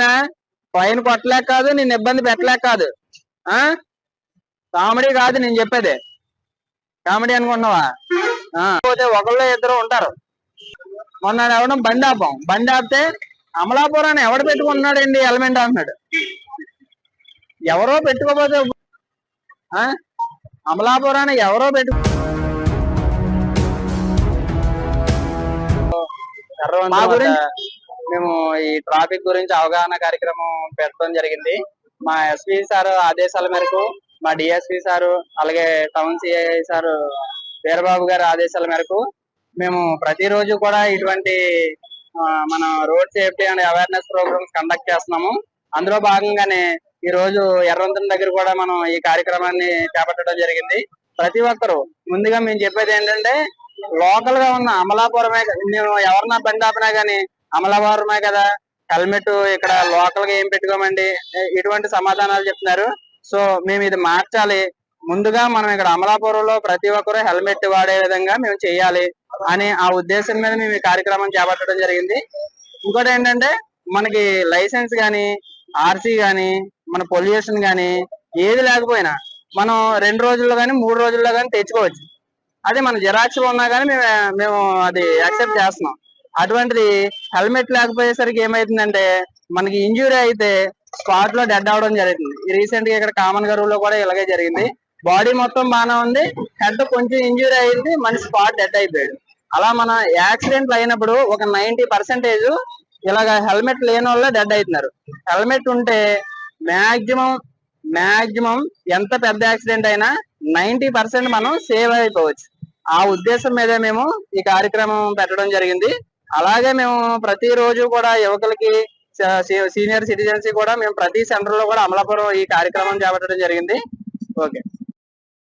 Fine fine కొట్టలేక కాదు నేను ఇబ్బంది పెట్టలేక కాదు. ఆ? కామెడీ కాదు నేను చెప్పేది. కామెడీ అనుకుంటున్నావా? ఆ, పోతే ఒకళ్ళు ఇద్దరు ఉంటారు. మొన్న ఎవడం బండి ఆపాం. బండి ఆపితే అమలాపురాన్ని ఎవడు పెట్టుకున్నాడండి ఎలిమెంట్ అంటున్నాడు. ఎవరో పెట్టుకోపోతే ఆ? అమలాపురాన్ని ఎవరో పెట్టు మా గురించి మేము ఈ ట్రాఫిక్ గురించి అవగాహన కార్యక్రమం పెట్టడం జరిగింది. మా ఎస్పీ సార్ ఆదేశాల మేరకు మా డిఎస్పీ సారు అలాగే టౌన్ సిఐ సారు వీరబాబు గారి ఆదేశాల మేరకు మేము ప్రతిరోజు కూడా ఇటువంటి మన road safety and awareness programmes conduct చేస్తున్నాము. అందులో భాగంగానే ఈ రోజు ఎర్రవంతం దగ్గర కూడా మనం ఈ కార్యక్రమాన్ని చేపట్టడం జరిగింది. ప్రతి ఒక్కరు ముందుగా మేము చెప్పేది ఏంటంటే లోకల్గా ఉన్న అమలాపురమే నేను మేము ఎవరన్నా బండి ఆపినా గానీ అమలవారమే కదా. హెల్మెట్ ఇక్కడ లోకల్గా ఏం పెట్టుకోమండి? ఇటువంటి సమాధానాలు చెప్తున్నారు. సో మేము ఇది మార్చాలి. ముందుగా మనం ఇక్కడ అమలాపురంలో ప్రతి ఒక్కరూ హెల్మెట్ వాడే విధంగా మేము చేయాలి అని ఆ ఉద్దేశం మీద మేము ఈ కార్యక్రమం చేపట్టడం జరిగింది. ఇంకోటి ఏంటంటే మనకి లైసెన్స్ కానీ ఆర్సీ కానీ మన పొల్యూషన్ కానీ ఏది లేకపోయినా మనం రెండు రోజుల్లో గాని మూడు రోజుల్లో కానీ తెచ్చుకోవచ్చు. అదే మన జిరాక్స్ ఉన్నా కానీ మేము మేము అది యాక్సెప్ట్ చేస్తున్నాం. అటువంటిది హెల్మెట్ లేకపోయేసరికి ఏమైతుందంటే మనకి ఇంజురీ అయితే స్పాట్లో డెడ్ అవడం జరుగుతుంది. రీసెంట్గా ఇక్కడ కామన్ గరువులో కూడా ఇలాగే జరిగింది. బాడీ మొత్తం బాగానే ఉంది. హెడ్ కొంచెం ఇంజురీ అయింది. మన స్పాట్ డెడ్ అయిపోయాడు. అలా మన యాక్సిడెంట్లు అయినప్పుడు ఒక నైన్టీ పర్సెంటేజ్ ఇలాగ హెల్మెట్ లేని వాళ్ళే డెడ్ అవుతున్నారు. హెల్మెట్ ఉంటే మాక్సిమం మాక్సిమం ఎంత పెద్ద యాక్సిడెంట్ అయినా నైన్టీ పర్సెంట్ మనం సేవ్ అయిపోవచ్చు. ఆ ఉద్దేశం మీద మేము ఈ కార్యక్రమం పెట్టడం జరిగింది. అలాగే మేము ప్రతిరోజు కూడా యువకులకి సీనియర్ సిటిజన్స్ కూడా మేము ప్రతి సెంటర్లో కూడా అమలాపురం ఈ కార్యక్రమం చేపట్టడం జరిగింది. ఓకే.